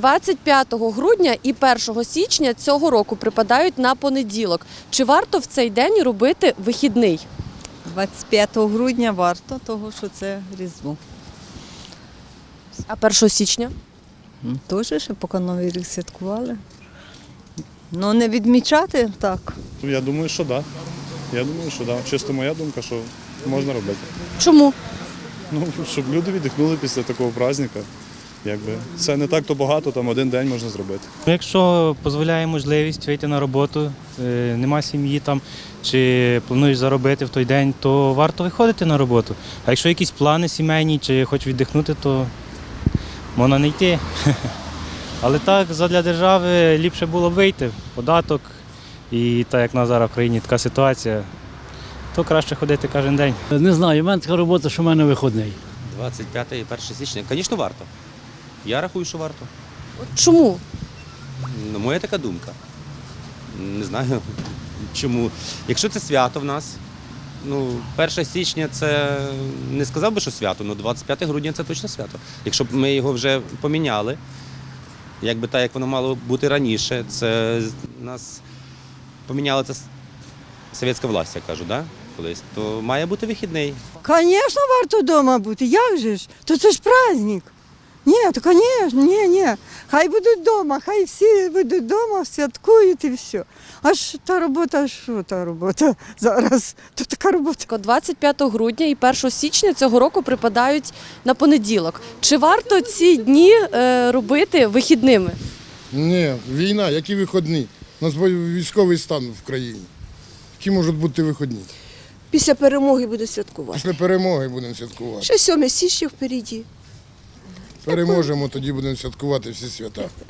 25 грудня і 1 січня цього року припадають на понеділок. Чи варто в цей день робити вихідний? 25 грудня варто, того що це Різдво. А 1 січня? Теж ще поки новий рік святкували. Ну не відмічати так. Ну, Я думаю, що так. Да. Я думаю, що так. Да. Чисто моя думка, що можна робити. Чому? Ну, щоб люди віддихнули після такого праздника. Якби це не так то багато, там один день можна зробити. Якщо дозволяє можливість вийти на роботу, е, нема сім'ї там, чи плануєш заробити в той день, то варто виходити на роботу. А якщо якісь плани сімейні, чи хочеш віддихнути, то можна не йти. Але так, задля держави ліпше було б вийти, податок. І так як на зараз в країні така ситуація, то краще ходити кожен день. Не знаю, у мене така робота, що в мене виходний. 25 і 1 січня. Звісно, варто. Я рахую, що варто. Чому? Ну, моя така думка. Не знаю чому. Якщо це свято в нас, ну, 1 січня це не сказав би, що свято, але 25 грудня це точно свято. Якщо б ми його вже поміняли, якби так, як воно мало бути раніше, це нас поміняла це совєтська власть, я кажу, да? колись, то має бути вихідний. Звісно, варто вдома бути. Як же ж? То це ж праздник. Ні, то звісно, ні, ні. Хай будуть вдома, хай всі будуть вдома, святкують і все. А та робота, що та робота зараз? То така робота. 25 грудня і 1 січня цього року припадають на понеділок. Чи варто ці дні е, робити вихідними? Ні, війна, які виходні? У нас військовий стан в країні. Які можуть бути виходні? Після перемоги буде святкувати. Після перемоги будемо святкувати. Ще 7 січня впереді. Переможемо, тоді будемо святкувати всі свята.